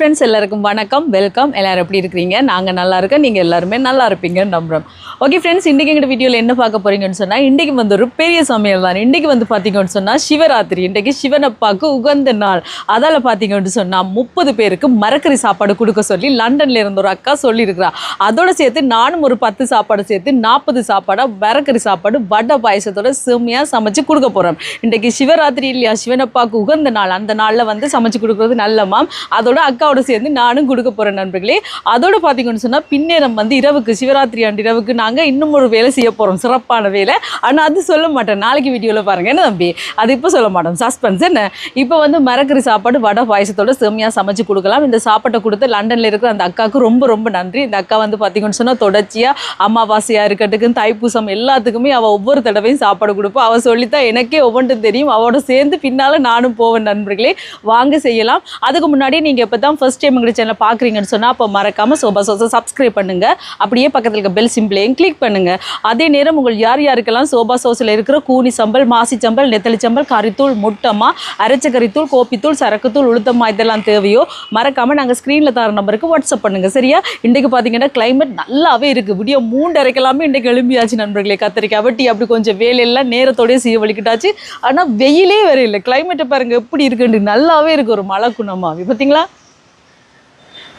Friends எல்லாருக்கும் வணக்கம் welcome எல்லோரும் எப்படி இருக்கிறீங்க? நாங்கள் நல்லா இருக்கோம். நீங்கள் எல்லாருமே நல்லா இருப்பீங்கன்னு நம்புகிறோம் ஓகே ஃப்ரெண்ட்ஸ் இன்றைக்கி எங்கள் வீடியோவில் என்ன பார்க்க போகிறீங்கன்னு சொன்னால் இன்றைக்கி வந்து ஒரு பெரிய சமையல் தான். இன்றைக்கி வந்து பார்த்தீங்கன்னு சொன்னால் சிவராத்திரி. இன்றைக்கி சிவனப்பாக்கு உகந்த நாள். அதால் பார்த்தீங்கன்னு சொன்னால் முப்பது பேருக்கு மரக்கறி சாப்பாடு கொடுக்க சொல்லி லண்டனில் இருந்த ஒரு அக்கா சொல்லியிருக்கிறா. அதோடு சேர்த்து நானும் ஒரு பத்து சாப்பாடு சேர்த்து நாற்பது சாப்பாடாக மரக்கறி சாப்பாடு வடை பாயசத்தோட செம்மையாக சமைச்சு கொடுக்க போகிறோம் இன்றைக்கி சிவராத்திரி இல்லையா? சிவனப்பாக்கு உகந்த நாள். அந்த நாளில் வந்து சமைச்சு கொடுக்குறது நல்லமாம் அதோட அக்கா அக்காவோட சேர்ந்து நானும் கொடுக்க போகிறேன் நண்பர்களே. அதோடு பார்த்தீங்கன்னு சொன்னால் பின்னேரம் வந்து இரவுக்கு சிவராத்திரி ஆண்டு இரவுக்கு நாங்கள் இன்னும் ஒரு வேலை செய்ய போகிறோம் சிறப்பான வேலை. ஆனால் அது சொல்ல மாட்டேன். நாளைக்கு வீடியோவில் பாருங்கள் என்ன தம்பி? அது இப்போ சொல்ல மாட்டோம். சஸ்பென்ஸ் என்ன? இப்போ வந்து மரக்கறி சாப்பாடு வடை பாயசத்தோட செம்மையாக சமைச்சு கொடுக்கலாம். இந்த சாப்பாட்டை கொடுத்து லண்டனில் இருக்கிற அந்த அக்காவுக்கு ரொம்ப ரொம்ப நன்றி. இந்த அக்கா வந்து பார்த்தீங்கன்னு சொன்னால் தொடர்ச்சியாக அமாவாசையாக இருக்கட்டுக்கும் தைப்பூசம் எல்லாத்துக்குமே அவள் ஒவ்வொரு தடவையும் சாப்பாடு கொடுப்பா. அவள் சொல்லித்தான் எனக்கே ஒவ்வொன்றும் தெரியும். அவளோட சேர்ந்து பின்னால் நானும் போவேன் நண்பர்களே. வாங்க செய்யலாம். அதுக்கு முன்னாடி நீங்கள் இப்போ தான் ஃபஸ்ட் டைம் எங்களுடைய சேனலை பார்க்குறீங்கன்னு சொன்னால் அப்போ மறக்காமல் சோபா சோசா சப்ஸ்கிரைப் பண்ணுங்கள் அப்படியே பக்கத்தில் இருக்க பெல் சிம்பிளையும் கிளிக் பண்ணுங்கள் அதே நேரம் உங்கள் யார் யாருக்கெல்லாம் சோபா சோஸில் இருக்கிற கூனி சம்பல் மாசி சம்பல் நெத்தலி சம்பல் கறித்தூள் முட்டமா அரைச்ச கறித்தூள் கோப்பித்தூள் சரக்குத்தூள் உளுத்தம்மா இதெல்லாம் தேவையோ மறக்காமல் நாங்கள் ஸ்க்ரீனில் தர நம்பருக்கு வாட்ஸ்அப் பண்ணுங்கள் சரியா? இன்றைக்கு பார்த்தீங்கன்னா கிளைமேட் நல்லாவே இருக்குது விடிய மூன்று அரைக்கலாமே இன்றைக்கு எழும்பியாச்சு நண்பர்களே. கத்திரிக்காய் வட்டி அப்படி கொஞ்சம் வேலையெல்லாம் நேரத்தோடய செய்ய வழிக்கிட்டாச்சு ஆனால் வெயிலே வேற இல்லை. கிளைமேட்டை பாருங்கள் எப்படி இருக்குன்னு. நல்லாவே இருக்குது ஒரு மழை குணமாவே பார்த்தீங்களா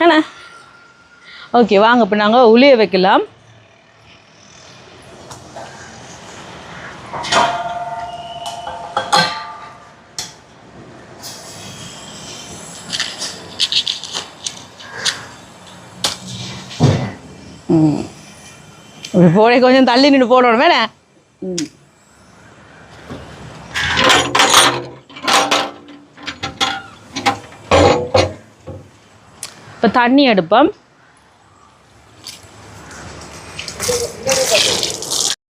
என்ன ஓகே வாங்க இப்போ நாங்கள் உளிய வைக்கலாம். போட கொஞ்சம் தள்ளி நின்று போடணும் வேணே? ம். இப்போ தண்ணி எடுப்போம்.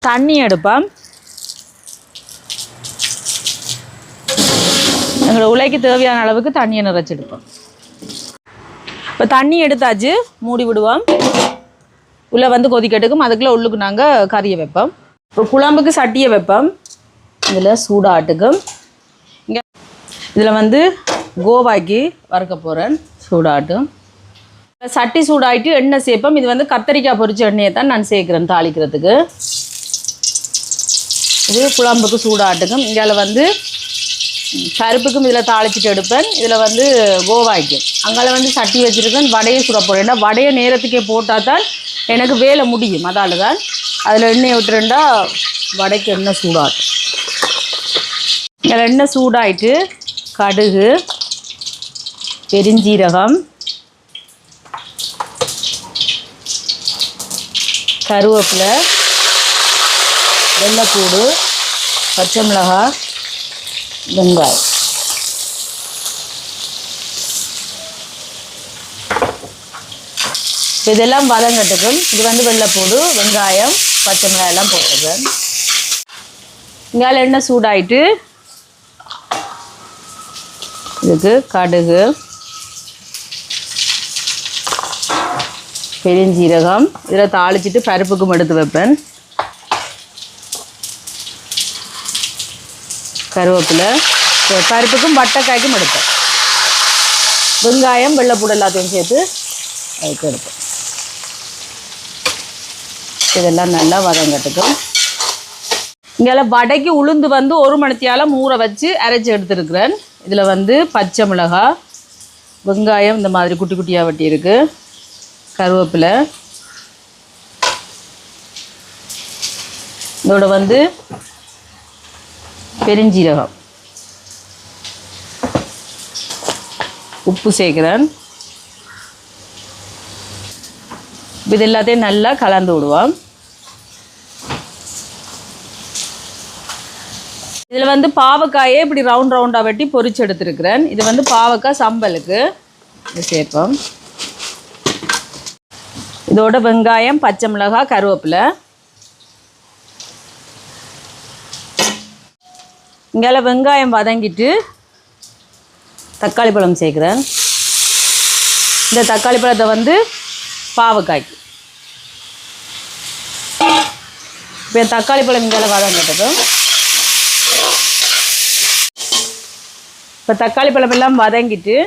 தண்ணி எடுப்போம். எங்களோட உலைக்கு தேவையான அளவுக்கு தண்ணியை நிறைச்சி எடுப்போம். இப்போ தண்ணி எடுத்தாச்சு மூடி விடுவோம். உள்ளே வந்து கொதிக்கட்டுக்கும் அதுக்குள்ளே உள்ளுக்கு நாங்கள் கறியை வைப்போம். இப்போ குழம்புக்கு சட்டியை வைப்போம். இதில் சூடாட்டுக்கும். இங்கே இதில் வந்து கோவாக்கி வறுக்க போகிறேன் சூடாட்டும். சட்டி சூடாயிட்டு எண்ணெய் சேர்ப்போம் இது வந்து கத்தரிக்காய் பொரிச்ச எண்ணெயை தான் நான் சேர்க்குறேன் தாளிக்கிறதுக்கு. இது குழம்புக்கு சூடாட்டுக்கும் இதில் வந்து கருப்புக்கும் பருப்புக்கும் இதில் தாளிச்சிட்டு எடுப்பேன். இதில் வந்து கோவாய்க்கும். அங்கே வந்து சட்டி வச்சுருக்கேன். வடையை சுட போகிறேன் ஏன்னா வடையை நேரத்துக்கே போட்டால் தான் எனக்கு வேலை முடியும். அதால் தான் அதில் எண்ணெயை விட்டுருந்தா வடைக்கு எண்ணெய் சூடாகும் இதில் எண்ணெய் சூடாயிட்டு கடுகு பெருஞ்சீரகம் கருவேப்பிலை வெள்ளைப்பூடு பச்சை மிளகாய் வெங்காயம். இதெல்லாம் வதங்கட்டுக்கும் இது வந்து வெள்ளைப்பூடு வெங்காயம் பச்சை மிளகாய் எல்லாம் போட்டுருக்கேன் இங்கால எண்ணெய் சூடாயிட்டு இதுக்கு கடுகு பெருஞ்சீரகம் இதில் தாளிச்சிட்டு பருப்புக்கும் எடுத்து வைப்பேன். கருவேப்பிலை. பருப்புக்கும் வட்டைக்காய்க்கும் எடுப்பேன். வெங்காயம் வெள்ளைப்பூடு எல்லாத்தையும் சேர்த்து அதுக்கு எடுப்பேன். இதெல்லாம் நல்லா வதங்கட்டுக்கும் இங்கே வடைக்கு உளுந்து வந்து ஒரு மணித்தியால் ஊற வச்சு அரைச்சி எடுத்துருக்குறேன். இதில் வந்து பச்சை மிளகாய் வெங்காயம் இந்த மாதிரி குட்டி குட்டியாக வெட்டியிருக்கு. கருவேப்பிலை. இதோட வந்து பெருஞ்சீரகம். உப்பு சேர்க்குறேன். இது எல்லாத்தையும் நல்லா கலந்து விடுவோம். இதில் வந்து பாவக்காயே இப்படி ரவுண்ட் ரவுண்டாக வெட்டி பொரிச்சு எடுத்துருக்கிறேன். இது வந்து பாவக்காய் சம்பலுக்கு. இது சேர்ப்போம். இதோட வெங்காயம் பச்சை மிளகாய் கருவேப்பிலை. இங்கே வெங்காயம் வதங்கிட்டு தக்காளி பழம் சேர்க்குறேன். இந்த தக்காளி பழத்தை வந்து பாவக்காய்க்கு இப்போ தக்காளி பழம் இங்கே வதங்கட்டதும் இப்போ தக்காளி பழம் எல்லாம் வதங்கிட்டு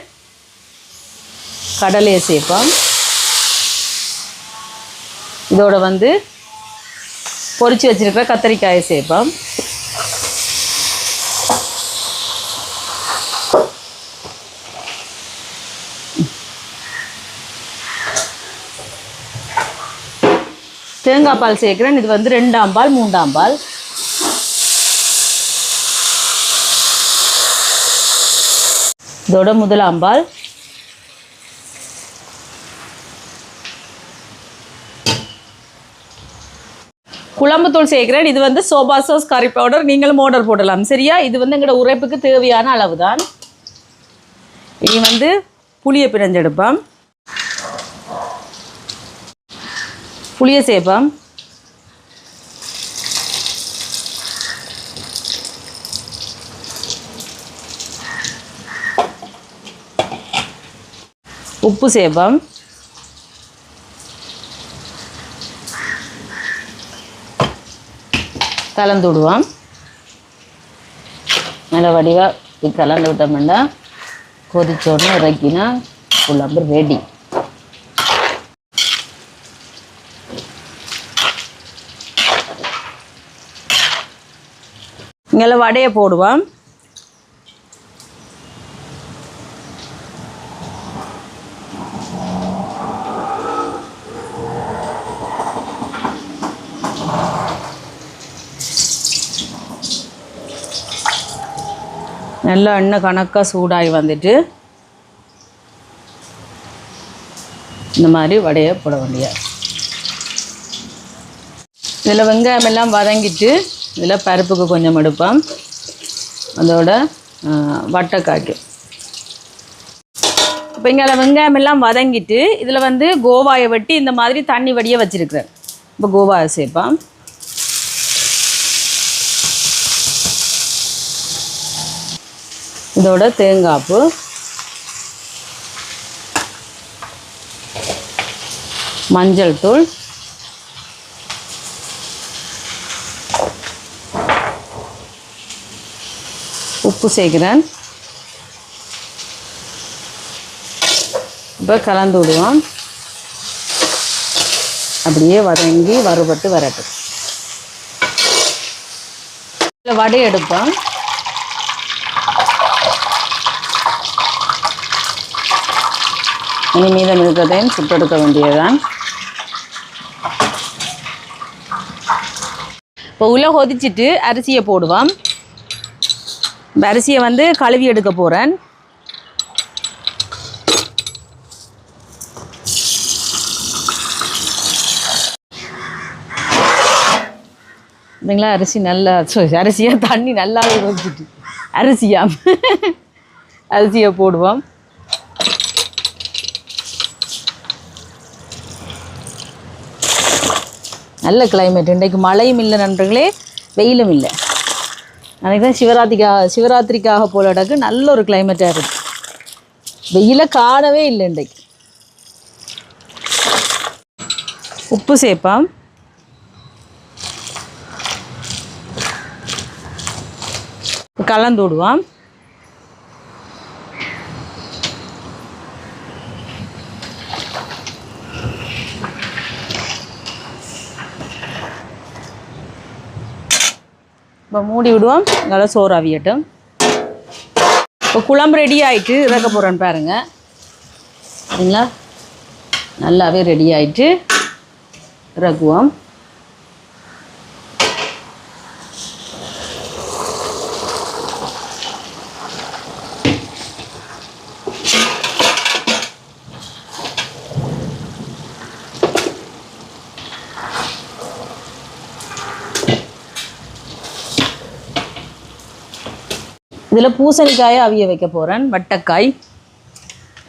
கடலையை சேர்ப்போம். இதோட வந்து பொரிச்சு வச்சுருக்கிற கத்தரிக்காயை சேர்ப்போம். தேங்காய் பால் சேர்க்குறேன். இது வந்து ரெண்டாம் பால் மூன்றாம் பால். இதோட முதலாம் பால். குழம்புத்தூள் சேர்க்கிறேன். இது வந்து சோபா சோஸ் கறி பவுடர் நீங்களும் ஆர்டர் போடலாம். சரியா? இது வந்து எங்களோட உரைப்புக்கு தேவையான அளவு தான் இனி வந்து புளியை பிணைஞ்செடுப்போம் புளியை சேர்ப்போம். உப்பு சேர்ப்போம். கலந்து விடுவோம் நல்ல வடிவாக இது கலந்து விட்டோம்னா கொதிச்சோடனே இறக்கினா குழம்பு ரெடி இங்கே வடையை போடுவோம். நல்லா எண்ணெய் கணக்காக சூடாகி வந்துட்டு இந்த மாதிரி வடையை போட வேண்டிய இதில் வெங்காயம் எல்லாம் வதங்கிட்டு இதில் பருப்புக்கு கொஞ்சம் எடுப்போம். அதோட வட்டைக்காய்க்கு. இப்போ இங்கே வெங்காயம் எல்லாம் வதங்கிட்டு இதில் வந்து கோவாயை வெட்டி இந்த மாதிரி தண்ணி வடிய வச்சுருக்கிறேன். இப்போ கோவாயை சேர்ப்பான் இதோட தேங்காய்ப்பு மஞ்சள் தூள். உப்பு சேர்க்குறேன். இப்போ கலந்து விடுவோம். அப்படியே வதங்கி வறுபட்டு வரட்டும். இதில் வடை எடுப்போம். இனி மீதம் இருக்கிறதையும் சுட்டெடுக்க வேண்டியதுதான். இப்போ உள்ள கொதிச்சிட்டு அரிசியை போடுவோம். இப்போ அரிசியை வந்து கழுவி எடுக்க போகிறேன் இல்லைங்களா அரிசி நல்லா அரிசியாக தண்ணி நல்லாவே கொதிச்சிட்டு. அரிசியாக அரிசியை போடுவோம். நல்ல கிளைமேட் இன்றைக்கு மழையும் இல்லை நண்பர்களே வெயிலும் இல்லை. அன்றைக்கி தான் சிவராத்திரிக்காக சிவராத்திரிக்காக போல இடக்கு நல்ல ஒரு கிளைமேட்டாக இருக்குது வெயிலை காணவே இல்லை இன்றைக்கு. உப்பு சேர்ப்போம் கலந்து விடுவான் இப்போ மூடி விடுவோம். நல்லா சோறு அவியட்டும். இப்போ குழம்பு ரெடி ஆகிட்டு இறக்க போகிறேன்னு பாருங்கள் சரிங்களா? நல்லாவே ரெடி ஆகிட்டு இறக்குவோம். இதில் பூசணிக்காயை அவிய வைக்க போகிறேன் வட்டக்காய்.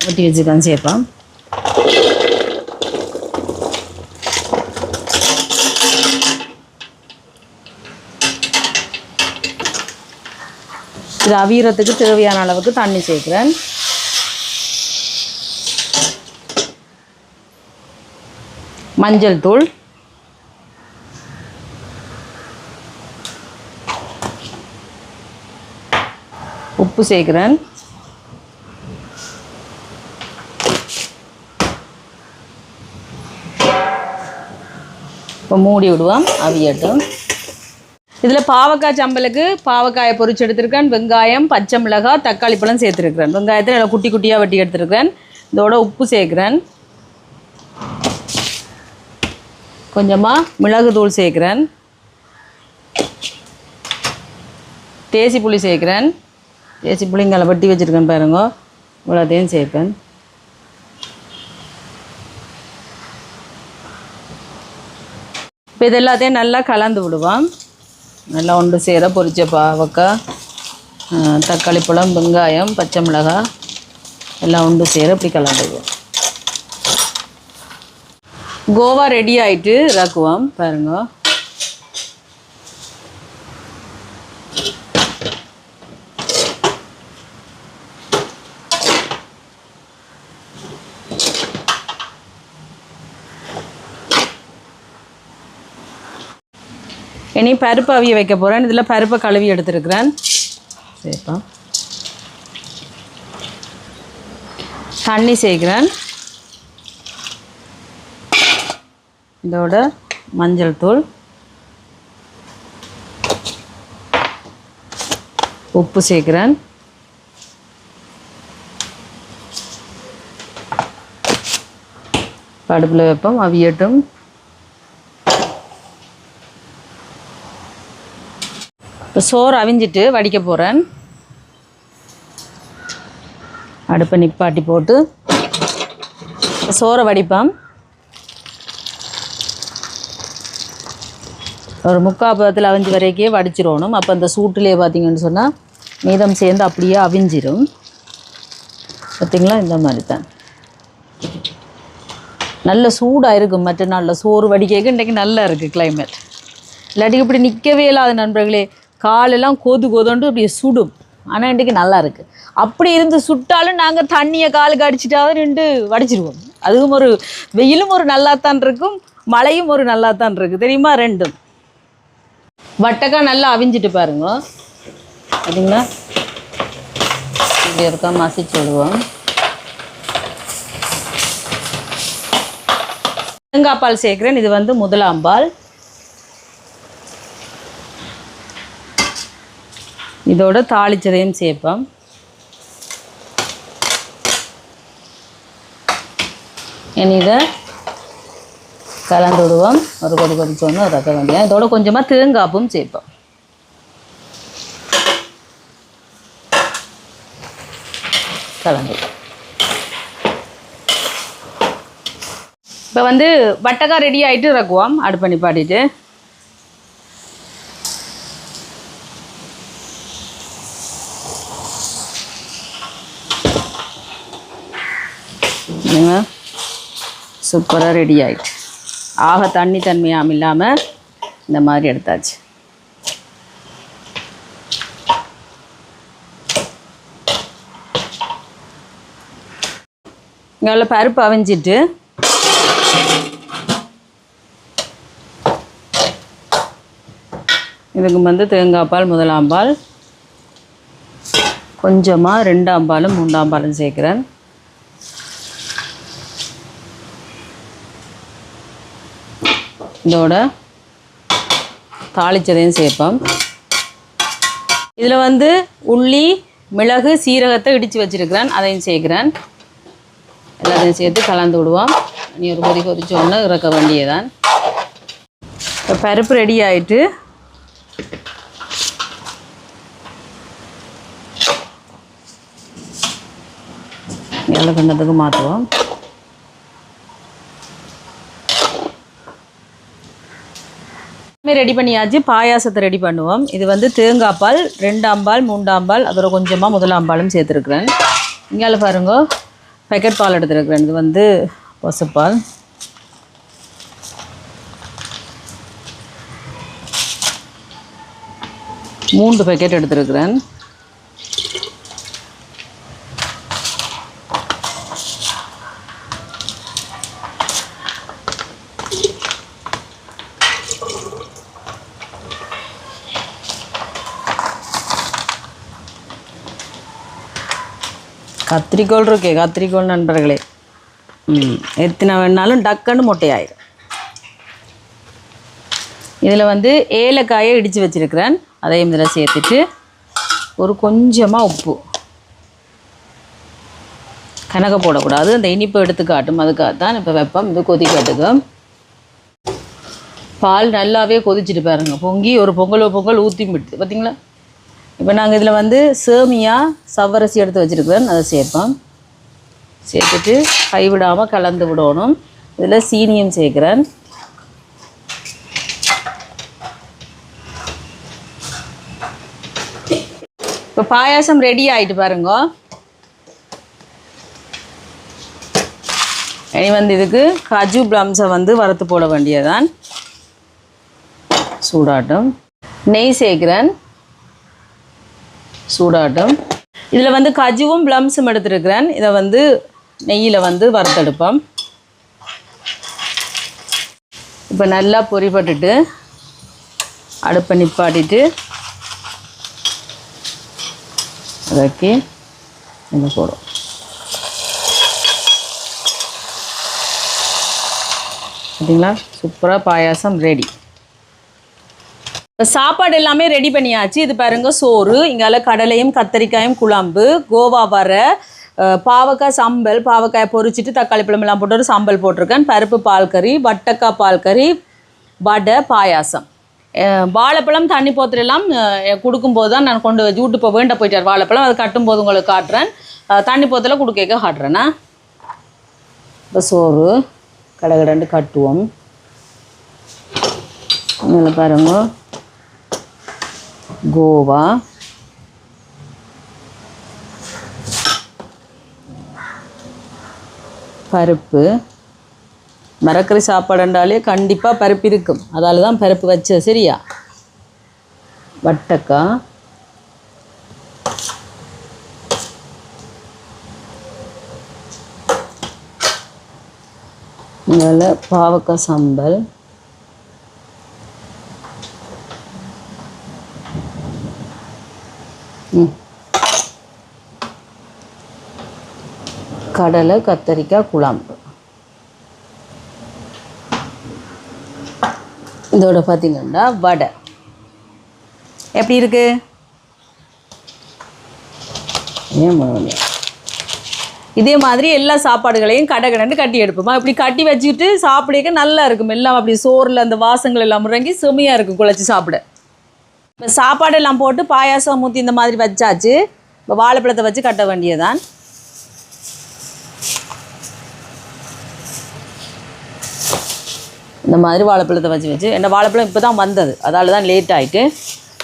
வெட்டி வச்சுக்கான் சேர்ப்பான் இது அவியறதுக்கு தேவையான அளவுக்கு தண்ணி சேர்க்குறேன். மஞ்சள் தூள். உப்பு சேர்க்குறேன். இப்போ மூடி விடுவோம் அவியட்டும். இதில் பாவக்காய் சம்பலுக்கு பாவக்காயை பொறிச்சு எடுத்திருக்கேன். வெங்காயம் பச்சை மிளகாய் தக்காளி பழம் சேர்த்துருக்கிறேன். வெங்காயத்தில் நல்லா குட்டி குட்டியாக வெட்டி எடுத்துருக்கிறேன். இதோட உப்பு சேர்க்குறேன். கொஞ்சமாக மிளகு தூள் சேர்க்குறேன். தேசி புளி சேர்க்குறேன். ஏசி பிள்ளைங்களை வட்டி வச்சுருக்கேன் பாருங்க. இவ்வளோத்தையும் சேர்ப்பேன். இப்போ இது எல்லாத்தையும் நல்லா கலந்து விடுவோம். நல்லா ஒன்று சேர பொரிச்ச பாவக்காய் தக்காளி பழம் வெங்காயம் பச்சை மிளகாய் எல்லாம் ஒன்று சேர இப்படி கலந்துடுவோம் கோவா ரெடி ஆகிட்டு இறக்குவோம். பாருங்க. இனி பருப்பு அவிய வைக்க போகிறேன் இதில் பருப்பை கழுவி எடுத்துருக்கிறேன். சரிப்பா தண்ணி சேர்க்குறேன். இதோட மஞ்சள் தூள். உப்பு சேர்க்குறேன். அடுப்பில் வைப்போம். அவியட்டும். இப்போ சோறு அவிஞ்சிட்டு வடிக்க போகிறேன் அடுப்பை நிப்பாட்டி போட்டு சோறை வடிப்பேன். ஒரு முக்கால் பதத்தில் அவிஞ்சு வரைக்கும் வடிச்சிடணும். அப்போ அந்த சூட்டிலே பார்த்திங்கன்னு சொன்னால் மீதம் சேர்ந்து அப்படியே அவிஞ்சிரும். பார்த்தீங்களா இந்த மாதிரி தான் நல்ல சூடாக இருக்கும் மற்ற நாளில். சோறு வடிக்க இன்றைக்கு நல்லா இருக்குது கிளைமேட் இல்லாட்டி இப்படி நிற்கவே இல்லாத நண்பர்களே காலெல்லாம் கொது கொதண்டு அப்படியே சுடும். ஆனால் இன்றைக்கு நல்லா இருக்குது அப்படி இருந்து சுட்டாலும் நாங்கள் தண்ணியை காலுக்கு அடிச்சிட்டாவது நின்று வடிச்சிடுவோம் அதுவும் ஒரு வெயிலும் ஒரு நல்லாத்தான் இருக்கும் மழையும் ஒரு நல்லாத்தான் இருக்குது தெரியுமா? ரெண்டும். வட்டக்காய் நல்லா அவிஞ்சிட்டு பாருங்க. பார்த்தீங்களா இப்படி இருக்கா? மசிச்சு விடுவோம். தேங்காய் பால் சேர்க்குறேன். இது வந்து முதலாம் பால். இதோட தாளிச்சதையும் சேர்ப்போம். இனி இதை கலந்து விடுவோம் ஒரு கொதி கொதிச்சோன்னு ரக்க வேண்டிய இதோட கொஞ்சமாக தேங்காப்பும் சேர்ப்போம். கலந்து. இப்போ வந்து வட்டக்காய் ரெடி ஆகிட்டு இறக்குவோம். அடுப்பணி பாடிட்டு பாருங்க. சூப்பராக ரெடி ஆகிட்டு ஆக தண்ணி தன்மையாம் இல்லாமல் இந்த மாதிரி எடுத்தாச்சு. இங்கே பருப்பு அவிஞ்சிட்டு. இதுக்கு வந்து தேங்காய் பால் முதலாம் பால். கொஞ்சமாக ரெண்டாம் பாலும் மூன்றாம் பாலும் சேர்க்குறேன். இதோட தாளிச்சதையும் சேர்ப்போம். இதில் வந்து உள்ளி மிளகு சீரகத்தை இடித்து வச்சிருக்கிறேன். அதையும் சேர்க்குறேன். எல்லாத்தையும் சேர்த்து கலந்து விடுவோம். நீ ஒரு கொதி கொதிச்சோன்னு இறக்க வேண்டியதான் இப்போ பருப்பு ரெடி ஆயிட்டு எல்லாம் கிண்ணத்துக்கு மாற்றுவோம் எல்லாமே ரெடி பண்ணியாச்சு. பாயாசத்தை ரெடி பண்ணுவோம். இது வந்து தேங்காய் பால் ரெண்டாம் பால் மூன்றாம் பால் அதோட கொஞ்சமாக முதலாம் பாலும் சேர்த்துருக்குறேன். இங்கால பாருங்க. பேக்கெட் பால் எடுத்துருக்குறேன். இது வந்து பசுப்பால் மூன்று பேக்கெட் எடுத்துருக்குறேன். கத்திரிக்கோள் இருக்கே கத்திரிக்கோள் நண்பர்களே. ம் எத்தனை வேணாலும் டக்குன்னு மொட்டையாயிரும். இதில் வந்து ஏலக்காயை இடித்து வச்சுருக்கிறேன். அதையும் இதில் சேர்த்துட்டு ஒரு கொஞ்சமாக உப்பு. கனக போடக்கூடாது. அந்த இனிப்பு எடுத்து காட்டும். அதுக்காக தான் இப்போ வெப்பம் இது கொதிக்காட்டுக்கு பால் நல்லாவே கொதிச்சுட்டு பாருங்கள் பொங்கி ஒரு பொங்கல் ஒரு பொங்கல் ஊற்றி விட்டு பார்த்தீங்களா இப்போ நாங்கள் இதில் வந்து சேமியா சவ்வரசி எடுத்து வச்சுருக்கிறேன் அதை சேர்ப்போம். சேர்த்துட்டு கைவிடாமல் கலந்து விடணும். இதில் சீனியும் சேர்க்குறேன். இப்போ பாயாசம் ரெடி ஆகிட்டு பாருங்க. இனி வந்து இதுக்கு காஜு பிளம்ஸை வந்து வறுத்து போட வேண்டியதான் சூடாட்டம். நெய் சேர்க்குறேன். சூடாட்டம். இதில் வந்து கஜுவும் பிளம்ஸும் எடுத்துருக்கிறேன். இதை வந்து நெய்யில் வந்து வறுத்தெடுப்போம். இப்போ நல்லா பொறிப்பட்டுட்டு அடுப்பை நிப்பாட்டிட்டு இறக்கி இந்த போடும் பார்த்தீங்களா சூப்பராக பாயாசம் ரெடி இப்போ சாப்பாடு எல்லாமே ரெடி பண்ணியாச்சு. இது பாருங்க சோறு இங்கால கடலையும் கத்தரிக்காயும் குழம்பு கோவா வர பாவக்காய் சம்பல் பாவக்காய் பொறிச்சிட்டு தக்காளி பழம் எல்லாம் போட்டு ஒரு சம்பல் போட்டிருக்கேன். பருப்பு பால் கறி வட்டக்காய் பால் கறி வடை பாயாசம். வாழைப்பழம் தண்ணி போத்திரெல்லாம் கொடுக்கும்போது தான் நான் கொண்டு வீட்டு போய் வேண்ட போயிட்டார். வாழைப்பழம் அது கட்டும்போது உங்களுக்கு காட்டுறேன். தண்ணி போத்தில் கொடுக்க காட்டுறேன்னா இப்போ சோறு கடகடன்னு கட்டுவோம். இதில் பாருங்க. கோவா. பருப்பு. மரக்கறி சாப்பாடுன்றாலே கண்டிப்பாக பருப்பு இருக்கும். அதால் தான் பருப்பு வச்ச சரியா? வட்டக்காய். இதில் பாவக்காய் சம்பல் கடலை கத்தரிக்காய் குழம்பு. இதோட பார்த்தீங்கன்னா வடை. எப்படி இருக்கு? ஏன் இதே மாதிரி எல்லா சாப்பாடுகளையும் கடை கடன்னு கட்டி எடுப்போமா? இப்படி கட்டி வச்சுக்கிட்டு சாப்பிடக்க நல்லா இருக்கும். எல்லாம் அப்படி சோறில் அந்த வாசங்கள் எல்லாம் முறங்கி செமையாக இருக்கும் குழச்சி சாப்பிட. இப்போ சாப்பாடு எல்லாம் போட்டு பாயாசம் ஊற்றி இந்த மாதிரி வச்சாச்சு. இப்போ வாழைப்பழத்தை வச்சு கட்ட வேண்டியதான் இந்த மாதிரி வாழைப்பழத்தை வச்சு வச்சு என்ன வாழைப்பழம் இப்போ தான் வந்தது. அதால் தான் லேட் ஆகிட்டு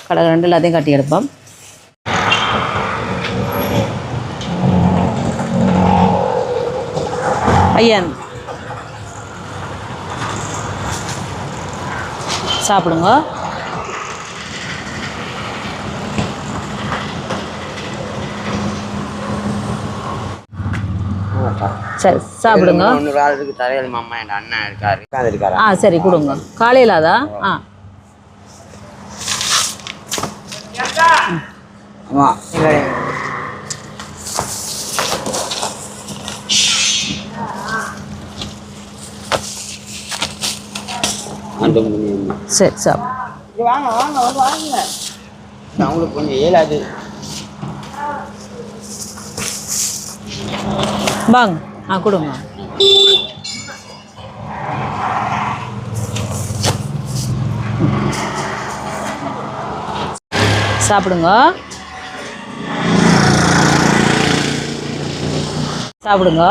கடை ரெண்டு எல்லாத்தையும் கட்டி எடுப்போம். ஐயன் சாப்பிடுங்க. சரி சாப்பிடுங்க. முந்நூறு ஆள் இருக்கு தலைவர் மாமா என் அண்ணன் இருக்காரு. உட்காந்துருக்காரு ஆ சரி கொடுங்க. காலையில் அதா? ஆ. ஆமா. அந்த மணி சரி சாப்பிடு. வாங்க வாங்க வந்து வாங்க அவங்களுக்கு கொஞ்சம் இயலாது. வாங்க. ஆ கொடுங்க. சாப்பிடுங்க. சாப்பிடுங்க.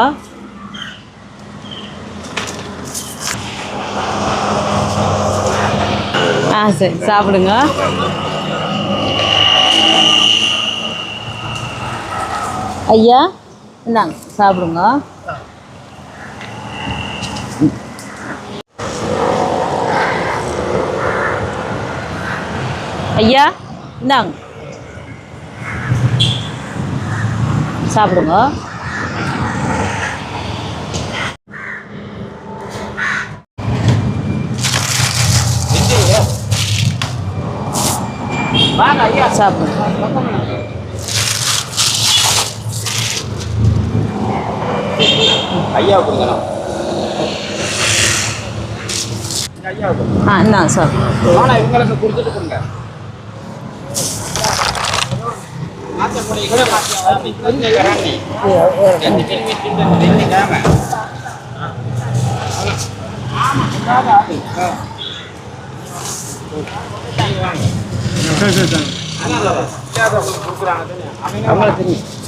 ஆ சரி சாப்பிடுங்க. ஐயா இந்தாங்க சாப்பிடுங்க. ஐயா இந்தாங்க. சாப்பிடுங்க. வாங்க ஐயா? சாப்பிடுங்க. ஐயா கொடுங்கண்ணா. ஐயாவுக்கு ஆ என்ன சார். ஆனால் இவங்களுக்கு கொடுத்துட்டு கொடுங்க.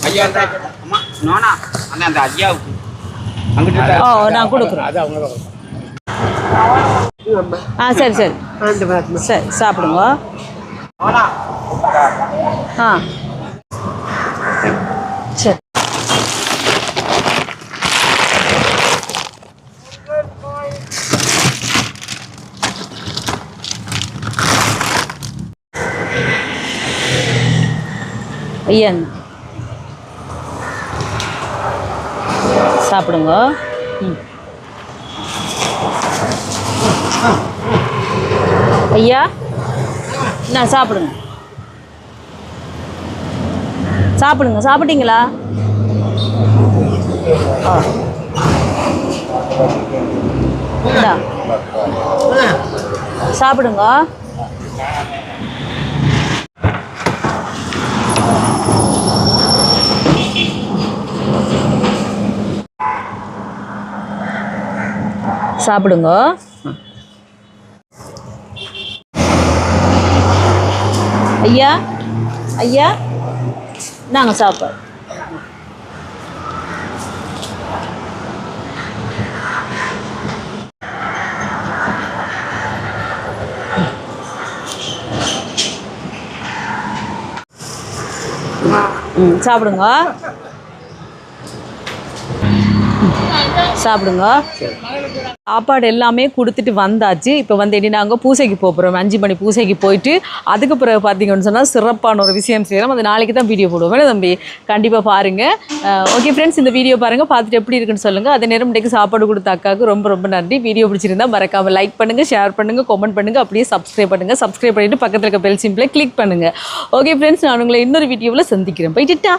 ஐயா அம்மா நோனா அண்ணா அந்த ஐயாவுக்கு ஓ நான் அவங்க ஆ சரி சரி. சரி சாப்பிடுங்க. ஆ. சரி. ஐயா சாப்பிடுங்க. ம். ஐயா நான் சாப்பிடுங்க. சாப்பிடுங்க சாப்பிட்டீங்களா? ஆ. சாப்பிடுங்க. சாப்பிடுங்க. ஐயா ஐயா நாங்கள் சாப்பாடு. ம் சாப்பிடுங்க. சாப்பிடுங்க. சாப்பாடு எல்லாமே கொடுத்துட்டு வந்தாச்சு. இப்போ வந்து என்ன நாங்கள் பூசைக்கு போகிறோம் அஞ்சு மணி பூசைக்கு போயிட்டு அதுக்கு பிறகு பார்த்தீங்கன்னு சொன்னால் சிறப்பான ஒரு விஷயம் செய்கிறோம் அது நாளைக்கு தான் வீடியோ போடுவோம். தம்பி கண்டிப்பாக பாருங்கள் ஓகே ஃப்ரெண்ட்ஸ் இந்த வீடியோ பாருங்கள் பார்த்துட்டு எப்படி இருக்குன்னு சொல்லுங்கள் அதே நேரம் இன்றைக்கு சாப்பாடு கொடுத்த அக்காவுக்கு ரொம்ப ரொம்ப நன்றி. வீடியோ பிடிச்சிருந்தா மறக்காமல் லைக் பண்ணுங்கள் ஷேர் பண்ணுங்கள் கமெண்ட் பண்ணுங்கள் அப்படியே சப்ஸ்கிரைப் பண்ணுங்கள் சப்ஸ்கிரைப் பண்ணிவிட்டு பக்கத்தில் இருக்க பெல் சிம்பிளை கிளிக் பண்ணுங்கள் ஓகே ஃப்ரெண்ட்ஸ் நான் உங்களை இன்னொரு வீடியோவில் சந்திக்கிறேன். போயிட்டுட்டா